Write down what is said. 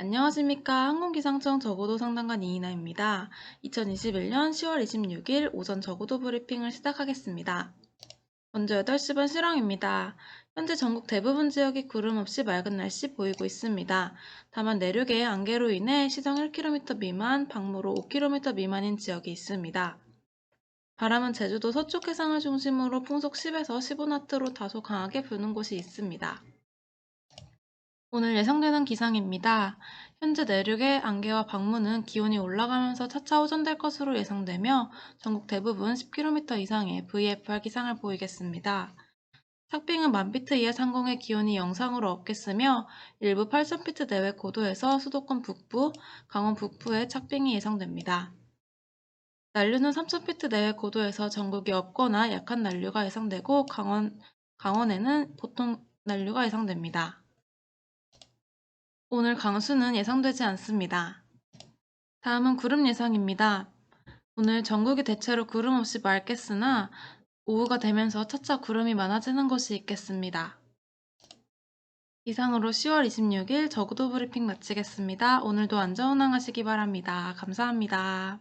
안녕하십니까. 항공기상청 저고도 상담관 이인아입니다. 2021년 10월 26일 오전 저고도 브리핑을 시작하겠습니다. 먼저 8시 반 실황입니다. 현재 전국 대부분 지역이 구름 없이 맑은 날씨 보이고 있습니다. 다만 내륙에 안개로 인해 시속 1km 미만, 방무로 5km 미만인 지역이 있습니다. 바람은 제주도 서쪽 해상을 중심으로 풍속 10에서 15나트로 다소 강하게 부는 곳이 있습니다. 오늘 예상되는 기상입니다. 현재 내륙의 안개와 방문은 기온이 올라가면서 차차 호전될 것으로 예상되며 전국 대부분 10km 이상의 VFR 기상을 보이겠습니다. 착빙은 만피트 이하 상공의 기온이 영상으로 없겠으며 일부 8,000피트 내외 고도에서 수도권 북부, 강원 북부에 착빙이 예상됩니다. 난류는 3,000피트 내외 고도에서 전국이 없거나 약한 난류가 예상되고 강원, 강원에는 보통 난류가 예상됩니다. 오늘 강수는 예상되지 않습니다. 다음은 구름 예상입니다. 오늘 전국이 대체로 구름 없이 맑겠으나 오후가 되면서 차차 구름이 많아지는 곳이 있겠습니다. 이상으로 10월 26일 저구도 브리핑 마치겠습니다. 오늘도 안전운항하시기 바랍니다. 감사합니다.